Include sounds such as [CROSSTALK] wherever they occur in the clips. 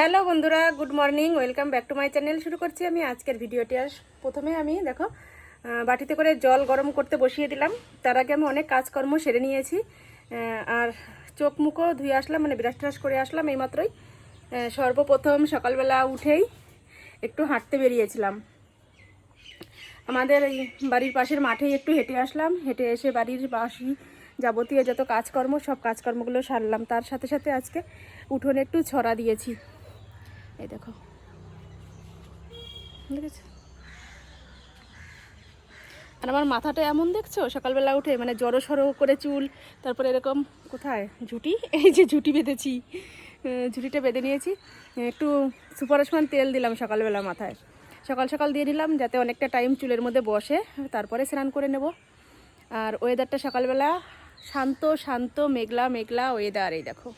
Hello বন্ধুরা, good morning, welcome back to my channel. শুরু করছি আমি আজকের ভিডিওটি। আর প্রথমে আমি, দেখো বাটিতে করে জল গরম করতে বসিয়ে দিলাম। তার আগে আমি অনেক কাজকর্ম সেরে নিয়েছি। আর চোখ মুখও ধুয়ে আসলাম মানে ব্রাশ ট্রাশ করে আসলাম এইমাত্রই। সর্বপ্রথম সকালবেলা উঠেই একটু হাঁটতে বেরিয়েছিলাম। আমাদের এই বাড়ির পাশের মাঠেই একটু হেঁটে আসলাম। হেঁটে এসে বাড়ির বাসি যাবতীয় যত কাজকর্ম, সব কাজকর্মগুলো সারলাম। তার সাথে সাথে আজকে উঠোনে একটু ছড়া দিয়েছি। এই দেখো। আর আমার মাথাটা এমন দেখছ? সকালবেলা উঠে মানে জড়ো সড়ো করে চুল, তারপরে এরকম কোথায়? ঝুটি? [LAUGHS] এই যে ঝুটি বেঁধেছি। ঝুটিটা বেঁধে নিয়েছি। একটু সুপারসমান তেল দিলাম সকালবেলা মাথায়। সকাল সকাল দিয়ে নিলাম যাতে অনেকটা টাইম চুলের মধ্যে বসে। তারপরে স্নান করে নেব। আর ওয়েদারটা সকালবেলা শান্ত শান্ত, মেঘলা মেঘলা ওয়েদার এই দেখো।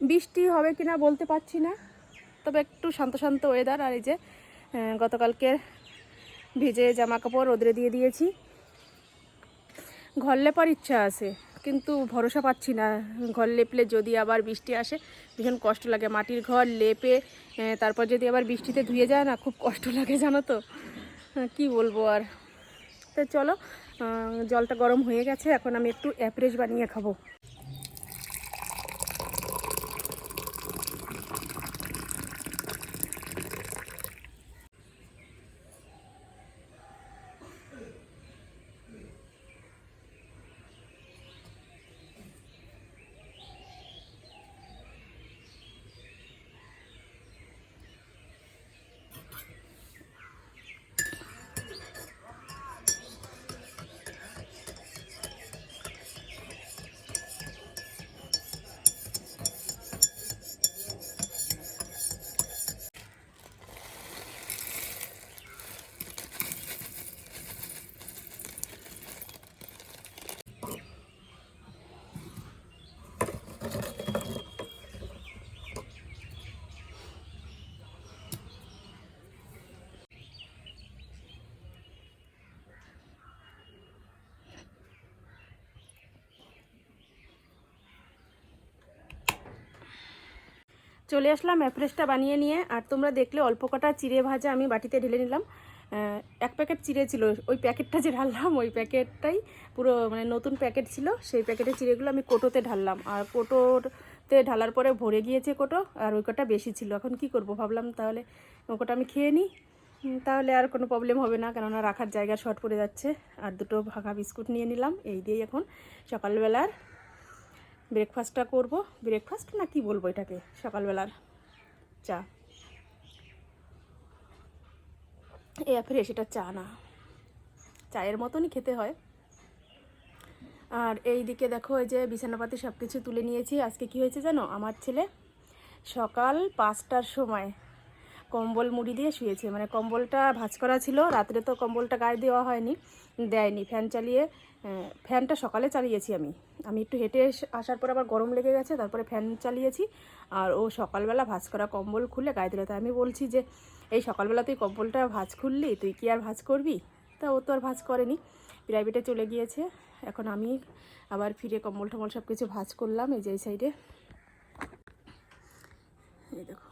বৃষ্টি হবে কিনা বলতে পারছি না। তবে একটু শান্ত শান্ত ওয়েদার আর এই যে আহ, গতকালকে ভিজে জামা কাপড় রোদরে দিয়ে দিয়েছি। ঘর লেপার ইচ্ছা আছে কিন্তু ভরসা পাচ্ছি না। ঘর লেপলে যদি আবার বৃষ্টি আসে ভীষণ কষ্ট লাগে। মাটির ঘর লেপে তারপর যদি আবার বৃষ্টিতে ধুয়ে যায় না খুব কষ্ট লাগে জানো তো। কি বলব আর। তো চলো জলটা গরম হয়ে গেছে এখন আমি একটু অ্যাপ্রেস বানিয়ে খাব। চলে আসলাম অ্যাপ্রেসটা বানিয়ে নিয়ে। আর তোমরা দেখলে অল্প কটা চিড়ে ভাজা আমি বাটিতে ঢেলে নিলাম। এক প্যাকেট চিড়ে ছিল, ওই প্যাকেটটা যে ঢাললাম, ওই প্যাকেটটাই পুরো মানে নতুন প্যাকেট ছিল। সেই প্যাকেটের চিড়েগুলো আমি কোটোতে ঢাললাম। আর কোটোতে ঢালার পরে ভরে গিয়েছে কোটো, আর ওই কটা বেশি ছিল। এখন কি করব ভাবলাম, তাহলে ওই কটা আমি খেয়ে নিই। তাহলে আর কোনো প্রবলেম হবে না, কেননা রাখার জায়গা শর্ট পড়ে যাচ্ছে। আর দুটো ভাঙা বিস্কুট নিয়ে নিলাম, এই দিয়েই এখন সকালবেলার ব্রেকফাস্টটা করব। ব্রেকফাস্ট না কি বলব এটাকে? সকালবেলার চা। এ ফ্রেশ এটা চা না। চায়ের মতনই খেতে হয়। আর এই দিকে দেখো, এই যে বিছানাপাতি সব কিছু তুলে নিয়েছি। আজকে কি হয়েছে জানো? আমার ছেলে সকাল পাঁচটার সময় কম্বল মুড়ি দিয়ে শুয়েছে। মানে কম্বলটা ভাঁজ করা ছিল। রাত্রে তো কম্বলটা গায়ে দেওয়া হয়নি, দেয়নি। ফ্যান চালিয়ে ফ্যানটা সকালে চালিয়েছি আমি। আমি একটু হেঁটে আসার পর আবার গরম লেগে গেছে, তারপরে ফ্যান চালিয়েছি। আর ও সকালবেলা ভাঁজ করা কম্বল খুলে গায়ে দিল। তাই আমি বলছি যে, এই সকালবেলা তুই কম্বলটা ভাঁজ খুললি, তুই কি আর ভাঁজ করবি? তা ও তো আর ভাঁজ করেনি। প্রাইভেটে চলে গিয়েছে। এখন আমি আবার ফিরে কম্বল টম্বল সব কিছু ভাঁজ করলাম এই যে এই সাইডে। এই দেখো,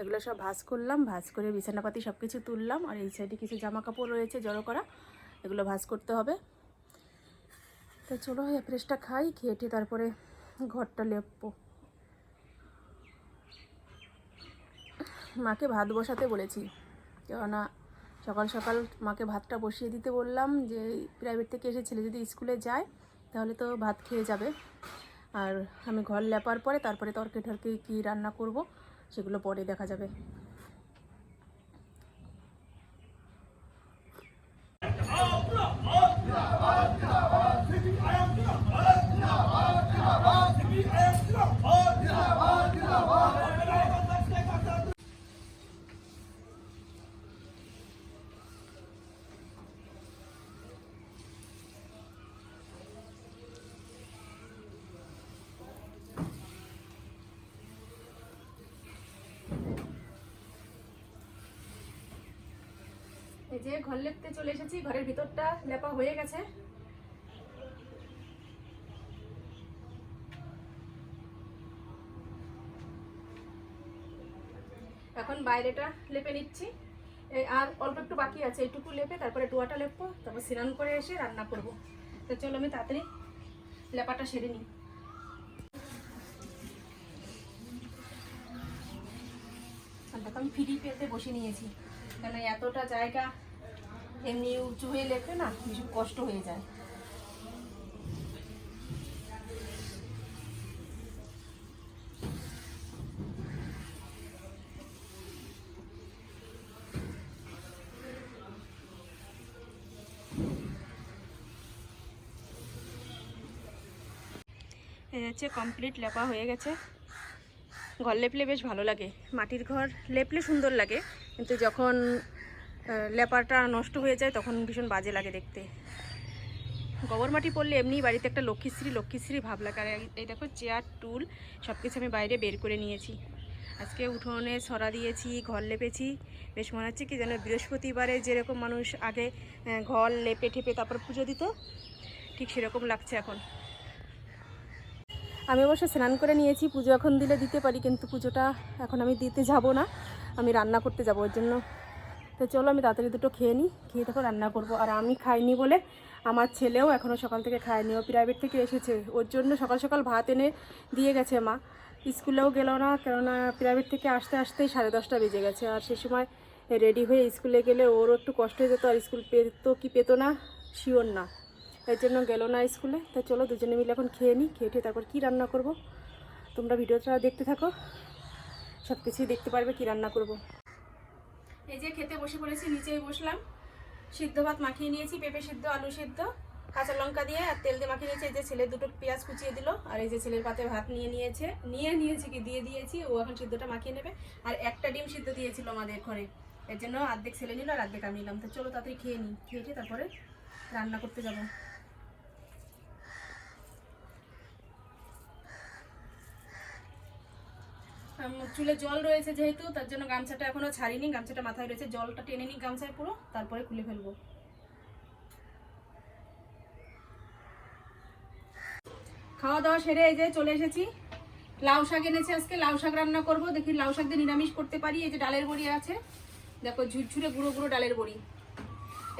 এগুলো সব ভাঁজ করলাম, ভাঁজ করে বিছানাপাতি সব কিছু তুললাম। আর এই সাইডে কিছু জামা কাপড় রয়েছে জড়ো করা, এগুলো ভাঁজ করতে হবে। তো চলো অ্যাপ্রেসটা খাই, খেয়ে টেয়ে তারপরে ঘরটা লেপবো। মাকে ভাত বসাতে বলেছি, কেননা সকাল সকাল মাকে ভাতটা বসিয়ে দিতে বললাম যে, প্রাইভেট থেকে এসে ছেলে যদি স্কুলে যায়, তাহলে তো ভাত খেয়ে যাবে। আর আমি ঘর লেপার পরে তারপরে তরকারি টরকারি কী রান্না করব, সেগুলো পরে দেখা যাবে। এই যে ঘর লেপতে চলে এসেছি, ঘরের ভিতরটা লেপা হয়ে গেছে। এখন বাইরেটা লেপে নিচ্ছি। আর অল্প একটু বাকি আছে, এইটুকু লেপে তারপরে ডোয়াটা লেপবো, তারপর স্নান করে এসে রান্না করব। তো চলো আমি তাড়াতাড়ি লেপাটা সেরে নিই। আমি ফ্রি পেতে বসে নিয়েছি কারণ এতটা জায়গা এমনি উঁচু হয়ে লেপে না ভীষণ কষ্ট হয়ে যায়। হচ্ছে কমপ্লিট লেপা হয়ে গেছে। ঘর লেপলে বেশ ভালো লাগে। মাটির ঘর লেপলে সুন্দর লাগে। কিন্তু যখন লেপাটা নষ্ট হয়ে যায়, তখন ভীষণ বাজে লাগে দেখতে। গোবর মাটি পড়লে এমনি বাড়িতে একটা লক্ষ্মীশ্রী লক্ষ্মীশ্রী ভাব লাগে। আর এই- দেখো, চেয়ার, টুল সব কিছু আমি বাইরে বের করে নিয়েছি। আজকে উঠোনে ছড়া দিয়েছি, ঘর লেপেছি। বেশ মনে হচ্ছে কি যেন বৃহস্পতিবারে যেরকম মানুষ আগে ঘর লেপে ঠেপে তারপর পুজো দিত, ঠিক সেরকম লাগছে এখন। আমি অবশ্য স্নান করে নিয়েছি, পুজো এখন দিলে দিতে পারি, কিন্তু পুজোটা এখন আমি দিতে যাব না। আমি রান্না করতে যাব, ওর জন্য তো চলো আমি তাড়াতাড়ি দুটো খেয়ে নিই। খেয়ে তারপর রান্না করব। আর আমি খাইনি বলে আমার ছেলেও এখনও সকাল থেকে খায়নি। ও প্রাইভেট থেকে এসেছে। ওর জন্য সকাল সকাল ভাত এনে দিয়ে গেছে মা। স্কুলেও গেল না, কেননা প্রাইভেট থেকে আসতে আসতেই সাড়ে দশটা বেজে গেছে। আর সে সময় রেডি হয়ে স্কুলে গেলে ওরও একটু কষ্ট হয়ে যেত। আর স্কুল পেতো কি পেতো না শিওর না। এর জন্য গেল না স্কুলে। তো চলো দুজনে মিলে এখন খেয়ে নিই। খেয়ে তারপর কী রান্না করব? তোমরা ভিডিওটা দেখতে থাকো। সব কিছুই দেখতে পারবে কী রান্না করব। এই যে খেতে বসে পড়েছি, নিচেই বসলাম। সিদ্ধ ভাত মাখিয়ে নিয়েছি, পেঁপে সিদ্ধ, আলু সিদ্ধ, কাঁচা লঙ্কা দিয়ে, আর তেল দিয়ে মাখিয়ে নিয়েছি। এই যে ছেলে দুটো পেঁয়াজ কুচিয়ে দিল, আর এই যে ছেলের পাতে ভাত নিয়ে নিয়েছে। নিয়ে নিয়েছি কি? দিয়ে দিয়েছি, ও এখন সিদ্ধটা মাখিয়ে নেবে। আর একটা ডিম সিদ্ধ দিয়েছিল আমাদের ঘরে। এর জন্য অর্ধেক ছেলে নিল আর অর্ধেক আমি নিলাম। তো চলো তাড়াতাড়ি খেয়ে নিই। খেয়ে তারপরে রান্না করতে যাব। চুলে জল রয়েছে যেহেতু তার জন্য গামছাটা এখনও ছাড়িনি গামছাটা মাথায় রয়েছে। জলটা টেনে নিই গামছায় পুরো তারপরে খুলে ফেলব। খাওয়া দাওয়া সেরে এই যে চলে এসেছি। লাউ শাক এনেছে আজকে লাউ শাক রান্না করব। দেখি লাউ শাক দিয়ে নিরামিষ করতে পারি। এই যে ডালের বড়ি আছে। দেখো ঝুরঝুরে গুঁড়ো গুঁড়ো ডালের বড়ি।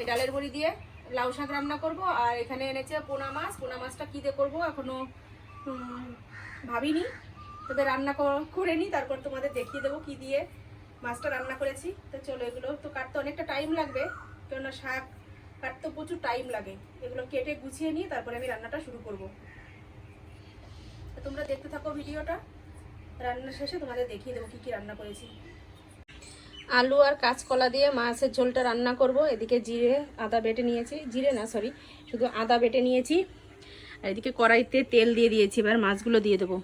এই ডালের বড়ি দিয়ে লাউ শাক রান্না করব। আর এখানে এনেছে পোনা মাছ। পোনা মাছটা কী দিয়ে করব এখনও উম, ভাবিনি। তবে রান্না কর- নিই, তারপর তোমাদের দেখিয়ে দেবো কি দিয়ে মাছটা রান্না করেছি। তো চলো এগুলো তো কাটতে অনেকটা টাইম লাগবে, কেননা শাক কাটতে প্রচুর টাইম লাগে। এগুলো কেটে গুছিয়ে নিয়ে তারপরে আমি রান্নাটা শুরু করব। তো তোমরা দেখতে থাকো ভিডিওটা। রান্নার শেষে তোমাদের দেখিয়ে দেবো কী কী রান্না করেছি। আলু আর কাঁচকলা দিয়ে মাছের ঝোলটা রান্না করব। এদিকে জিরে, আদা বেটে নিয়েছি। জিরে না সরি শুধু আদা বেটে নিয়েছি। আর এদিকে কড়াইতে তেল দিয়ে দিয়েছি, এবার মাছগুলো দিয়ে দেবো।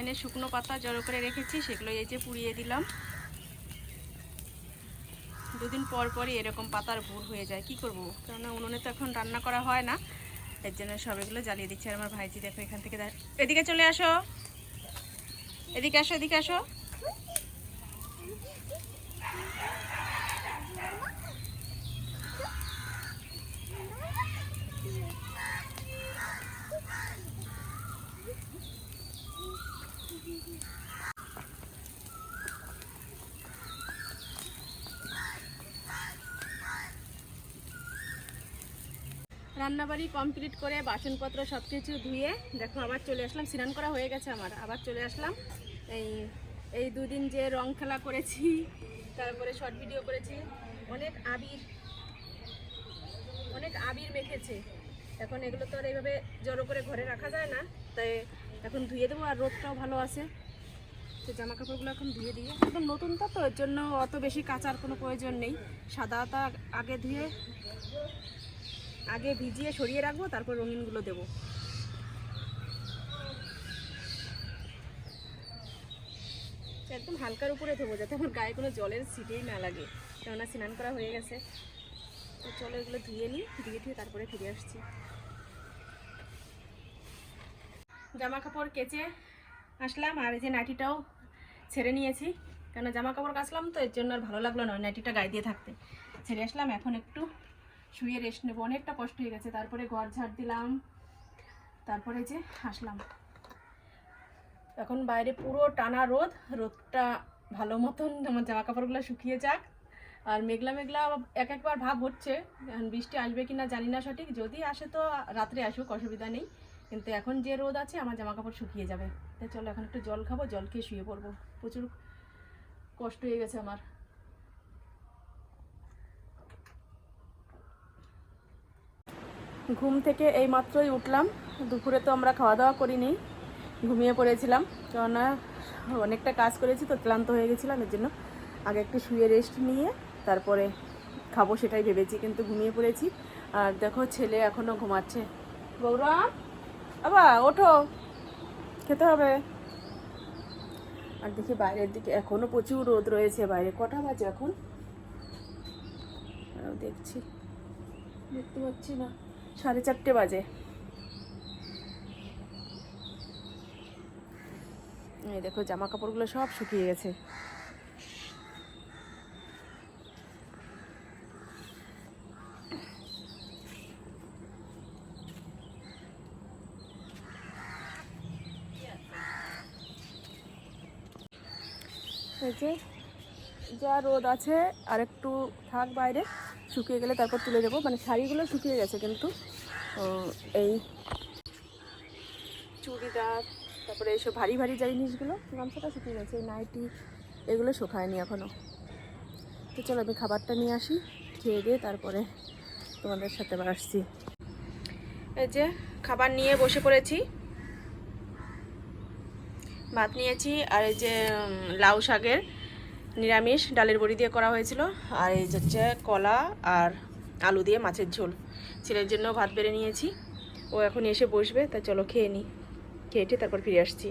এখানে শুকনো পাতা জড়ো করে রেখেছি সেগুলো এই যে পুড়িয়ে দিলাম। দুদিন পর পরই এরকম পাতার ভুল হয়ে যায়। কি করব? কেননা উনুনে তো এখন রান্না করা হয় না, এর জন্য সব এগুলো জ্বালিয়ে দিচ্ছে। আর আমার ভাইজি দেখো এখান থেকে এদিকে চলে আসো। এদিকে আসো এদিকে আসো। রান্নাবাড়ি কমপ্লিট করে বাসনপত্র সব কিছু ধুয়ে, দেখো আবার চলে আসলাম, স্নান করা হয়ে গেছে আমার, আবার চলে আসলাম। এই এই দুদিন যে রং খেলা করেছি, তারপরে শর্ট ভিডিও করেছি, অনেক আবির অনেক আবির মেখেছে। এখন এগুলো তো আর এইভাবে জড়ো করে ঘরে রাখা যায় না, তাই এখন ধুয়ে দেবো আর রোদটাও ভালো আছে। তো জামা কাপড়গুলো এখন ধুয়ে দিয়ে একদম নতুনটা তো, এর জন্য অত বেশি কাচার কোনো প্রয়োজন নেই। সাদাটা আগে ধুয়ে আগে ভিজিয়ে সরিয়ে রাখব, তারপর রঙিনগুলো দেবো। একদম হালকার উপরে ধোবো, যাতে আমার গায়ে কোনো জলের সিটেই না লাগে। কেননা স্নান করা হয়ে গেছে। তো চলো এগুলো ধুয়ে নিই ধুয়ে ধুয়ে তারপরে ফিরে আসছি। জামা কাপড় কেচে আসলাম, আর এই যে নাইটিটাও ছেড়ে নিয়েছি। কেন জামা কাপড় কাচলাম তো, এর জন্য আর ভালো লাগল না নাইটিটা গায়ে দিয়ে থাকতে। ছেড়ে আসলাম, এখন একটু শুয়ে রেস্ট নেব। অনেকটা কষ্ট হয়ে গেছে, তারপরে ঘর ঝাড় দিলাম, তারপরে যে আসলাম। এখন বাইরে পুরো টানা রোদ, রোদটা ভালো মতন আমার জামা কাপড়গুলো শুকিয়ে যাক। আর মেঘলা মেঘলা এক একবার ভাব হচ্ছে বৃষ্টি আসবে কি না জানি না সঠিক। যদি আসে তো রাত্রে আসুক, অসুবিধা নেই। কিন্তু এখন যে রোদ আছে, আমার জামা কাপড় শুকিয়ে যাবে। তাই চলো, এখন একটু জল খাব, জল খেয়ে শুয়ে পড়ব। প্রচুর কষ্ট হয়ে গেছে আমার। ঘুম থেকে এই মাত্রই উঠলাম। দুপুরে তো আমরা খাওয়া দাওয়া করিনি, ঘুমিয়ে পড়েছিলাম। কেননা অনেকটা কাজ করেছি, তো ক্লান্ত হয়ে গেছিলাম, এর জন্য আগে একটু শুয়ে রেস্ট নিয়ে তারপরে খাব সেটাই ভেবেছি, কিন্তু ঘুমিয়ে পড়েছি। আর দেখো, ছেলে এখনও ঘুমাচ্ছে। গৌরব! আবা, ওঠো। খেতে হবে। আর দেখি বাইরের দিকে এখনও প্রচুর রোদ রয়েছে, বাইরে কটা বাজে এখন? দেখছি। দেখতে পাচ্ছি না। সাড়ে চারটে বাজে। এই দেখো, জামা কাপড়গুলো সব শুকিয়ে গেছে। এই যে রোদ আছে, আর একটু থাক বাইরে, শুকিয়ে গেলে তারপর তুলে দেবো মানে শাড়িগুলো শুকিয়ে গেছে কিন্তু। এই চুড়িদার, তারপরে এইসব ভারী ভারী যে জিনিসগুলো, গামছাটা শুকিয়ে গেছে নাইটি, এগুলো শুকায়নি এখনও তো চলো, আমি খাবারটা নিয়ে আসি, খেয়ে দিয়ে তারপরে তোমাদের সাথে আবার আসছি। এই যে, খাবার নিয়ে বসে পড়েছি। ভাত নিয়েছি, আর এই যে লাউ শাকের নিরামিষ, ডালের বড়ি দিয়ে করা হয়েছিল, আর এই হচ্ছে কলা আর আলু দিয়ে মাছের ঝোল। ছেলের জন্য ভাত বেড়ে নিয়েছি, ও এখন এসে বসবে, তা চলো খেয়ে নিই খেয়ে তারপর ফিরে আসছি।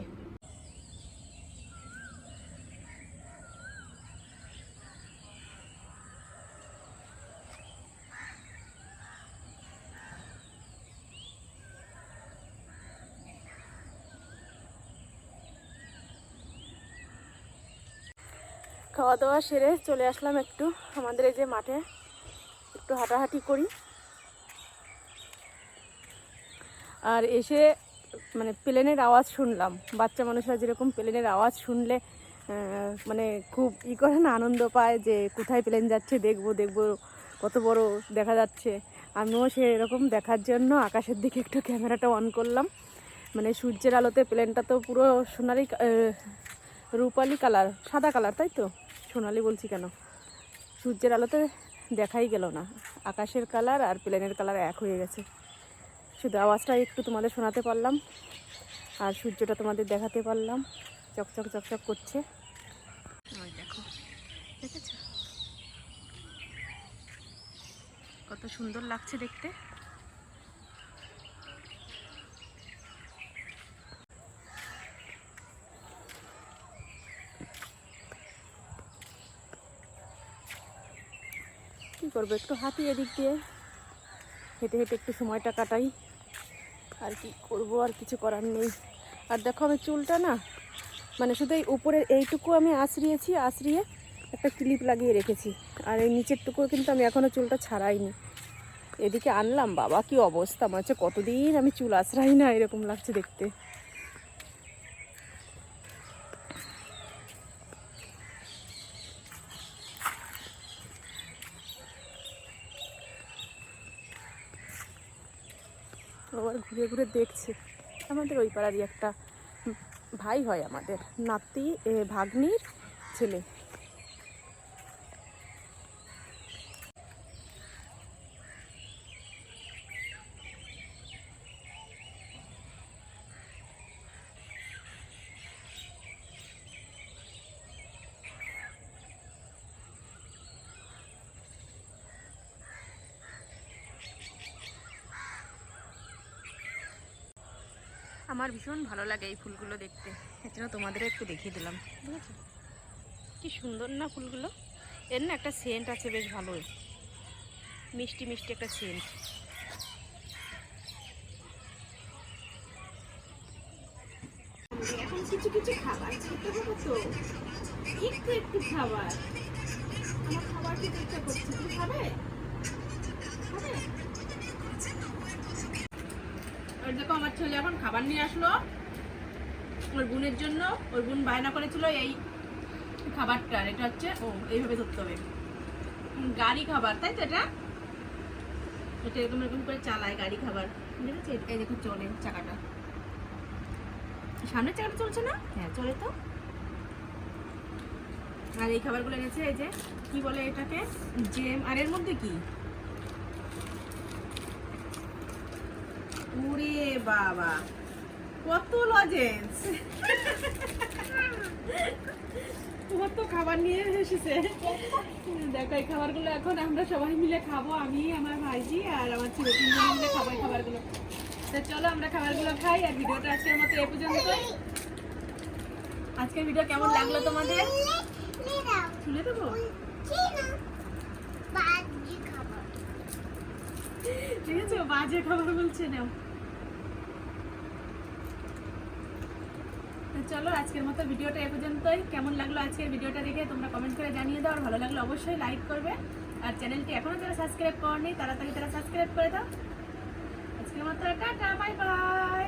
খাওয়া দাওয়া সেরে চলে আসলাম একটু আমাদের এই যে মাঠে। একটু হাঁটাহাঁটি করি। আর এসে মানে প্লেনের আওয়াজ শুনলাম। বাচ্চা মানুষরা যেরকম প্লেনের আওয়াজ শুনলে মানে খুব ই করে না, আনন্দ পায় যে কোথায় প্লেন যাচ্ছে, দেখব, দেখব কত বড় দেখা যাচ্ছে। আমিও সে এরকম দেখার জন্য আকাশের দিকে একটু ক্যামেরাটা অন করলাম। মানে সূর্যের আলোতে প্লেনটা তো পুরো সোনালি কা- রূপালি কালার, সাদা কালার, তাই তো? সোনালি বলছি কেন? সূর্যের আলোতে দেখাই গেল না। আকাশের কালার আর প্লেনের কালার এক হয়ে গেছে। শুধু আওয়াজটা একটু তোমাদের শোনাতে পারলাম, আর সূর্যটা তোমাদের দেখাতে পারলাম। চকচক চকচক করছে। দেখো কত সুন্দর লাগছে দেখতে। করব? একটু হাঁটি এদিক দিয়ে। হেঁটে হেঁটে একটু সময়টা কাটাই। আর কি করব? আর কিছু করার নেই। আর দেখো আমি চুলটা না মানে শুধু এই উপরের এইটুকু আমি আঁচড়িয়েছি, আঁচড়িয়ে একটা ক্লিপ লাগিয়ে রেখেছি। আর এই নিচের টুকু কিন্তু আমি এখনও চুলটা ছাড়াইনি। এদিকে আনলাম, বাবা কি অবস্থা? মনে হচ্ছে কতদিন আমি চুল আঁচড়াই না, এরকম লাগছে দেখতে আবার ঘুরে ঘুরে দেখছে। আমাদের ওই পাড়ারই একটা ভাই হয় আমাদের। নাতি ভাগ্নির ছেলে। আমার ভীষণ ভালো লাগে এই ফুলগুলো দেখতে। জন্য তোমাদের একটু দেখিয়ে দিলাম। ঠিক আছে। কি সুন্দর না ফুলগুলো? এর না একটা সেন্ট আছে বেশ ভালোই। মিষ্টি মিষ্টি একটা সেন্ট এখন কিছু কিছু খাবার খেতে হবে তো। একটু একটু খাবার। আমার খাবার খেতে ইচ্ছা করছে। তুমি খাবে? খাবে? আর দেখো, আমার ছেলে এখন খাবার নিয়ে আসলো। ওর বোনের জন্য, ওর বোন বায়না করেছিল এই খাবারটা এটা হচ্ছে, ও, এইভাবে ধরতে হবে। গাড়ি খাবার, তাই তো এটা? এটা এরকম এরকম করে চালায় গাড়ি খাবার। ঠিক আছে? এই দেখো চলে চাকাটা। সামনের চাকাটা চলছে না? হ্যাঁ চলে তো। আর এই খাবারগুলো এনেছে, এই যে, কি বলে এটাকে? জেম, আর এর মধ্যে কি? ওরে বাবা কত লজেন্স কত খাবার নিয়ে এসেছে? দেখো এই খাবারগুলো এখন আমরা সবাই মিলে খাব আমি আমার ভাইজি আর আমার ছেলে তিনজন মিলে খাব এই খাবারগুলো। তো চলো আমরা খাবারগুলো খাই আর ভিডিওটা আজকের মতো এ পর্যন্তই। আজকের ভিডিও কেমন লাগল তোমাদের? শুনে দেবো? ঠিক আছে বাজে খাবার বলছে নাও। তো চলো আজকের মতো ভিডিওটা এ পর্যন্তই। কেমন লাগল আজকের ভিডিওটা দেখে তোমরা কমেন্ট করে জানিয়ে দাও। আর ভালো লাগলে অবশ্যই লাইক করবে। আর চ্যানেলটি এখনও যারা সাবস্ক্রাইব করেনি, তাড়াতাড়ি তারা সাবস্ক্রাইব করে দাও। আজকের মতো টাটা বাই বাই